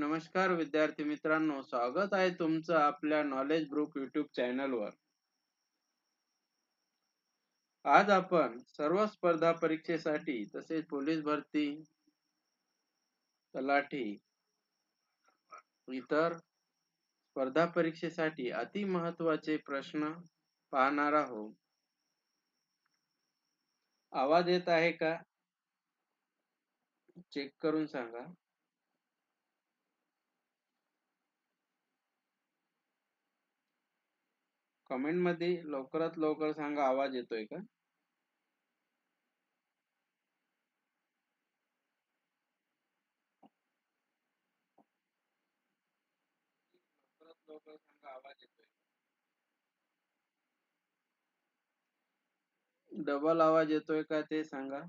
नमस्कार विद्यार्थी मित्रांनो स्वागत आहे तुमचं आपल्या नॉलेज ग्रुप युट्यूब चॅनलवर आज आपण सर्व स्पर्धा परीक्षेसाठी तसेच पोलीस भरती तलाठी इतर स्पर्धा परीक्षेसाठी अति महत्त्वाचे प्रश्न पाहणार आहोत. आवाज येत आहे का? चेक करून सांगा. कमेंटमध्ये लवकरात लवकर सांगा आवाज येतोय का? डबल आवाज येतोय का ते सांगा.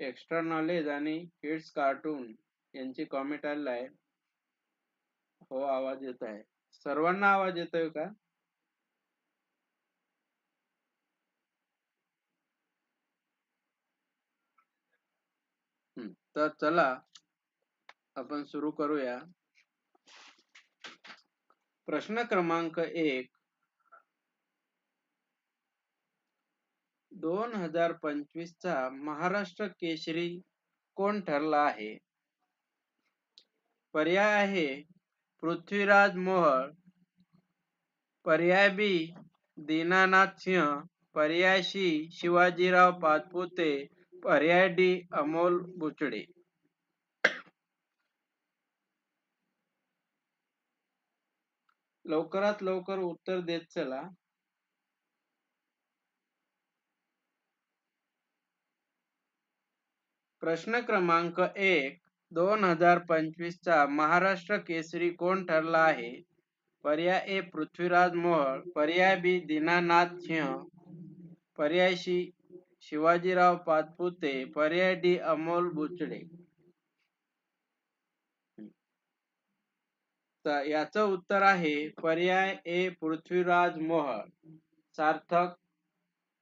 एक्स्ट्रा नॉलेज आणि किड्स कार्टून यांची कॉमेंट आलेला आहे. हो आवाज येत आहे. सर्वांना आवाज येतोय का? तर चला आपण सुरू करूया. प्रश्न क्रमांक एक दोन हजार पंचवीसचा महाराष्ट्र केसरी कोण ठरला आहे? पर्याय आहे पृथ्वीराज मोहळ. पर्याय बी दीनानाथ सिंह. पर्याय सी शिवाजीराव पाचपुते. पर्याय डी अमोल बुचडे. लवकरात लवकर उत्तर देत चला. प्रश्न क्रमांक एक दोन हजार पंचवीस चा महाराष्ट्र केसरी कोण ठरला आहे? पर्याय ए पृथ्वीराज मोहळ. पर्याय बी दीनानाथ सिंह. पर्याय सी शिवाजीराव पाचपुते. पर्याय डी अमोल बुचडे. याच उत्तर आहे पर्याय A Prithviraj Mohol. Sarthak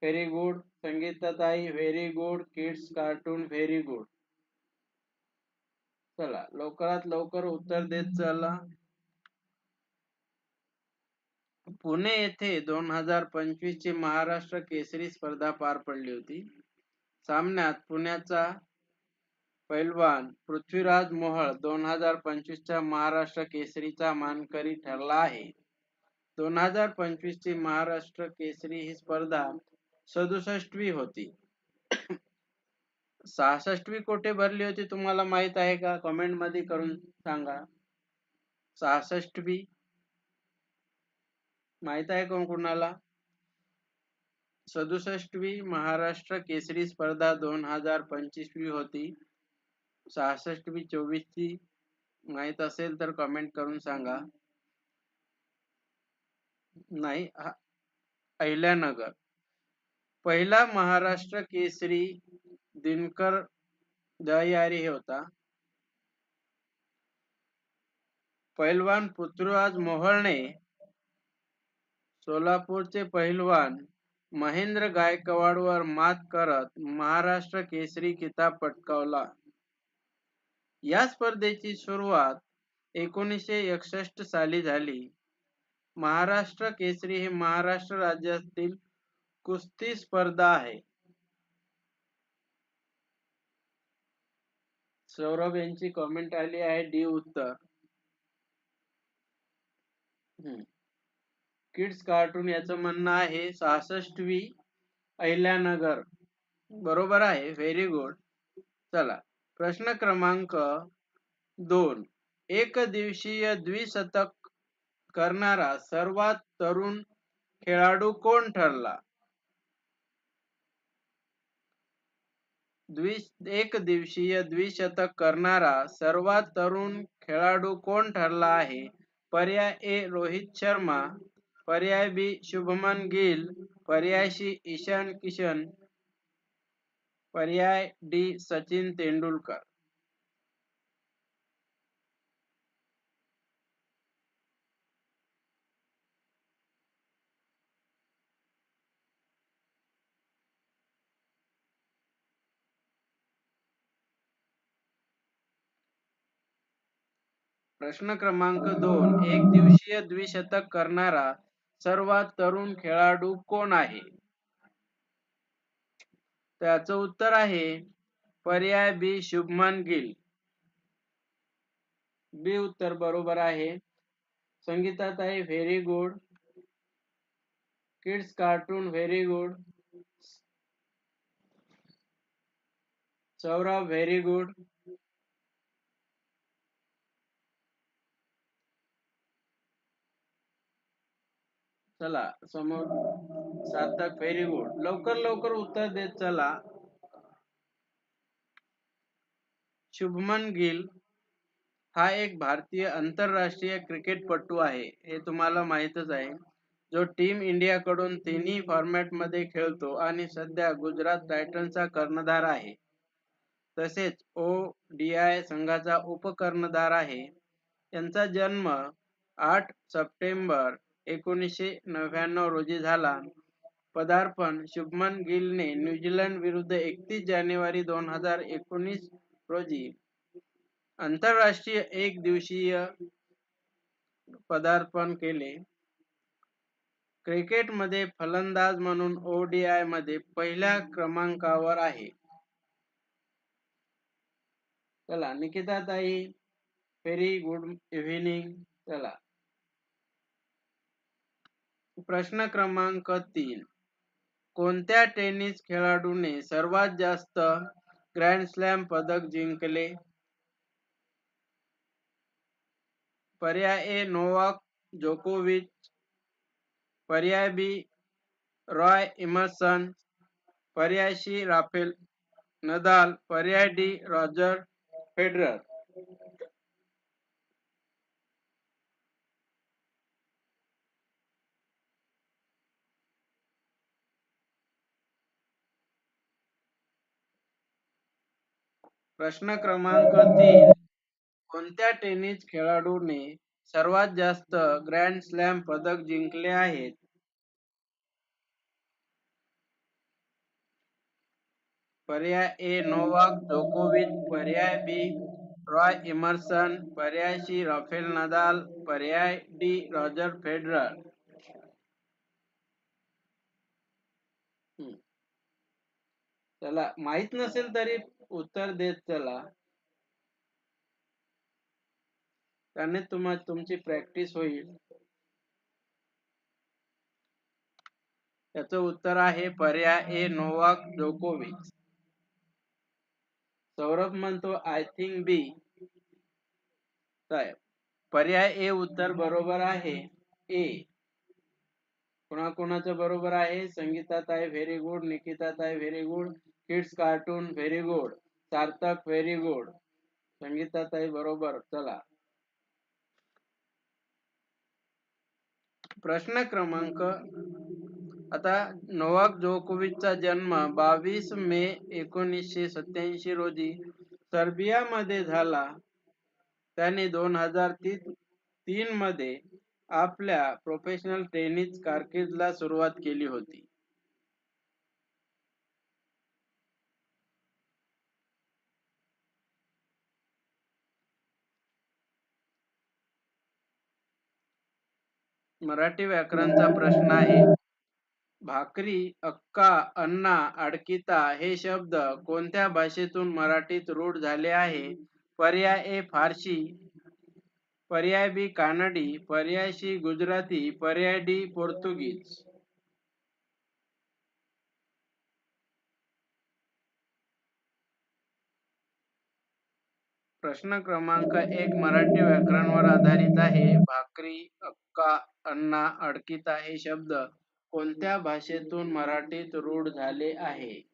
very good संगीताताई very good kids cartoon very good चला लवकरात लवकर उत्तर देत चला. पुणे येथे दोन हजार पंचवीस ची महाराष्ट्र केसरी स्पर्धा पार पडली होती. सामन्यात पुण्याचा पैलवान पृथ्वीराज मोहळ दोन हजार पंचवीस च्या महाराष्ट्र केसरीचा मानकरी ठरला आहे. दोन हजार पंचवीस ची महाराष्ट्र केसरी ही स्पर्धा सदुसष्टवी होती. सहासष्टवी कोठे भरली होती तुम्हाला माहीत आहे का? कमेंटमध्ये करून सांगा. सहासष्टवी. माहीत आहे का कुणाला? सदुसष्टवी महाराष्ट्र केसरी स्पर्धा दोन हजार पंचवीसवी होती. सहासष्टवी चोवीसची माहीत असेल तर कमेंट करून सांगा. नाही अहिल्यानगर. पहिला महाराष्ट्र केसरी दिनकर दयारी हे होता. पैलवान पृथ्वीराज मोहळणे सोलापूरचे पहिलवान महेंद्र गायकवाडवर मात करत महाराष्ट्र केसरी किताब पटकावला. या स्पर्धेची सुरुवात एकोणीसशे एकसष्ट साली झाली. महाराष्ट्र केसरी हे महाराष्ट्र राज्यातील कुस्ती स्पर्धा आहे. सौरभ यांची कॉमेंट आली आहे डी उत्तर. किड्स कार्टून याचं म्हणणं आहे सहासष्टवी अहिल्यानगर. बरोबर आहे व्हेरी गुड चला प्रश्न क्रमांक दोन. एक दिवसीय द्विशतक करणारा सर्वात तरुण खेळाडू कोण ठरला? द्वि एक दिवसीय द्विशतक करणारा सर्वात तरुण खेळाडू कोण ठरला आहे? पर्याय ए रोहित शर्मा. पर्याय बी शुभमन गिल. पर्याय सी ईशान किशन. पर्याय डी सचिन तेंडुलकर. प्रश्न क्रमांक दोन. एक दिवसीय द्विशतक करणारा सर्वात तरुण खेळाडू कोण आहे? त्याचं उत्तर आहे पर्याय बी शुभमन गिल. बी उत्तर बरोबर आहे. संगीताताई very good. Kids cartoon very good. Saurabh very good. चला समोर सार्थक व्हेरी गुड लवकर लवकर उत्तर देत चला. शुभमन गिल हा एक भारतीय आंतरराष्ट्रीय क्रिकेटपटू आहे. हे तुम्हाला माहीतच आहे. जो टीम इंडिया कडून तिन्ही फॉर्मॅटमध्ये खेळतो आणि सध्या गुजरात टायटन्सचा कर्णधार आहे. तसेच ओ डी आय संघाचा उपकर्णधार आहे. त्यांचा जन्म आठ सप्टेंबर एकोणीसशे नव्याण्णव रोजी झाला. पदार्पण शुभमन गिलने न्यूझीलंड विरुद्ध एकतीस जानेवारी दोन हजार एकोणीस रोजी आंतरराष्ट्रीय एक दिवसीय पदार्पण केले. क्रिकेटमध्ये फलंदाज म्हणून ओडीआयमध्ये पहिल्या क्रमांकावर आहे. चला निकिता ताई व्हेरी गुड इव्हिनिंग. चला. प्रश्न क्रमांक तीन. कोणत्या टेनिस खेळाडूने सर्वात जास्त ग्रँड स्लॅम पदक जिंकले? पर्याय ए नोवाक जोकोविच. पर्याय बी रॉय इमर्सन. पर्याय सी राफेल नदाल. पर्याय डी रॉजर फेडरर. प्रश्न क्रमांक तीन. कोणत्या टेनिस खेळाडूने सर्वात जास्त ग्रँड स्लॅम पदक जिंकले आहेत? पर्याय ए नोवाक जोकोविच. पर्याय बी रॉय इमर्सन. पर्याय सी राफेल नदाल. पर्याय डी रॉजर फेडरर. चला माहीत नसेल तरी उत्तर देत चला. त्याने तुम्हा तुमची प्रॅक्टिस होईल. त्याच उत्तर आहे पर्याय ए नोवाक जोकोविच. सौरभ म्हणतो आय थिंक बी पर्याय ए उत्तर बरोबर आहे ए कोणाकोणाचं बरोबर आहे? संगीतात आहे व्हेरी गुड निकितात आहे very good kids cartoon very good Sarthak very good संगीताताई बरोबर चला प्रश्न क्रमांक आता नोवाक जोकोविचचा जन्म बावीस मे एकोणीसशे सत्याऐंशी रोजी सर्बियामध्ये झाला. त्याने दोन हजार तीन मध्ये आपल्या प्रोफेशनल टेनिस कारकिर्दला सुरुवात केली होती. मराठी व्याकरणचा प्रश्न आहे. भाकरी अक्का अन्ना अडकिता हे शब्द कोणत्या भाषेतून मराठीत रूढ झाले आहे? पर्याय ए फारशी पर्याय बी कानडी पर्याय सी गुजराती पर्याय डी पोर्तुगीज. प्रश्न क्रमांक एक मराठी व्याकरणवर आधारित आहे. भाकरी अक्का अण्णा अडकिता हे शब्द. कोणत्या भाषेतून मराठीत रूढ झाले आहे?